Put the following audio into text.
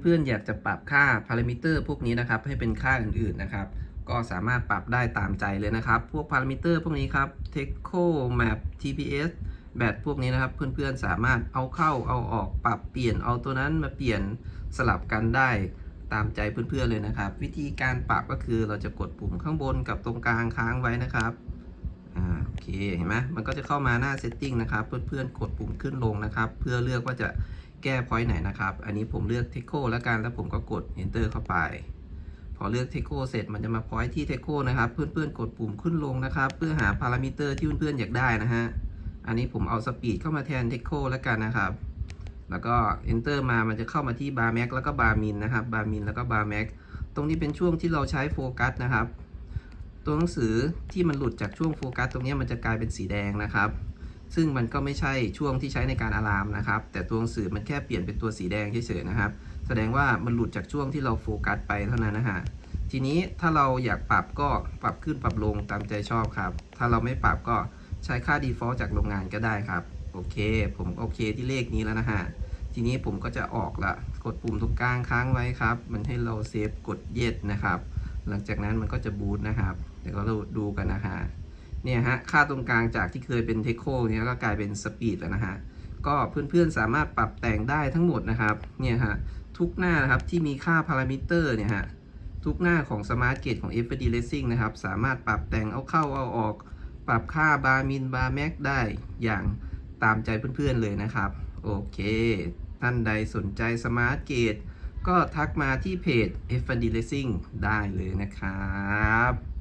เพื่อนๆอยากจะปรับค่าพารามิเตอร์พวกนี้นะครับ ให้เป็นค่าอื่นๆนะครับ ก็สามารถปรับได้ตามใจเลยนะครับ พวกพารามิเตอร์พวกนี้ครับ Teco Map TPS แบตพวกนี้นะครับ เพื่อนๆสามารถเอาเข้าเอาออกปรับเปลี่ยนเอาตัวนั้นมาเปลี่ยนสลับกันได้ตามใจเพื่อนๆเลยนะครับ วิธีการปรับก็คือเราจะกดปุ่มข้างบนกับตรงกลางค้างไว้นะครับอ่าโอเคเห็นไหมมันก็จะเข้ามาหน้า setting นะครับ เพื่อนๆกดปุ่มขึ้นลงนะครับ เพื่อเลือกว่าจะแก้ point ไหนนะครับ อันนี้ผมเลือก Teco แล้วกัน แล้วผมก็กด enter เข้าไป พอเลือก Teco เสร็จมันจะมา point ที่ Teco นะครับ เพื่อนๆ กดปุ่มขึ้นลงนะครับ เพื่อหาพารามิเตอร์ที่เพื่อนๆ อยากได้นะฮะ อันนี้ผมเอา speed เข้ามาแทน Teco แล้วกันนะครับ แล้วก็ enter มา มันจะเข้ามาที่ bar max แล้วก็ bar min นะครับ bar min แล้วก็ bar max ตรงนี้เป็นช่วงที่เราใช้โฟกัสนะครับ ตัวหนังสือที่มันหลุดจากช่วงโฟกัสตรงนี้มันจะกลายเป็นสีแดงนะครับ ซึ่งมันก็ไม่ใช่ช่วงที่ใช้ในการอะลามนะครับ แต่ตัวหนังสือมันแค่เปลี่ยนเป็นตัวสีแดงเฉยๆนะครับ แสดงว่ามันหลุดจากช่วงที่เราโฟกัสไปเท่านั้นนะฮะทีนี้ถ้าเราอยากปรับก็ปรับขึ้นปรับลงตามใจชอบครับ ถ้าเราไม่ปรับก็ใช้ค่า default จากโรงงานก็ได้ครับ โอเค ผมโอเคที่เลขนี้แล้วนะฮะทีนี้ผมก็จะออกละกดปุ่มตรงกลางค้างไว้ครับ มันให้เราเซฟกดเย็ดนะครับ หลังจากนั้นมันก็จะบูตนะครับ เดี๋ยวเราดูกันนะฮะ เนี่ยฮะ ค่าตรงกลางจากที่เคยเป็นเทคโคเนี่ยก็กลายเป็นสปีดแล้วนะฮะ ก็เพื่อนๆสามารถปรับแต่งได้ทั้งหมดนะครับ เนี่ยฮะ ทุกหน้านะครับที่มีค่าพารามิเตอร์เนี่ยฮะ ทุกหน้าของ Smart Gate ของ FPD Racing นะครับ สามารถปรับแต่งเอาเข้าเอาออก ปรับค่าบาร์มินบาร์แม็กได้อย่างตามใจเพื่อนๆเลยนะครับ โอเค ท่านใดสนใจ Smart Gate ก็ทักมาที่เพจ FPD Racing ได้เลยนะครับ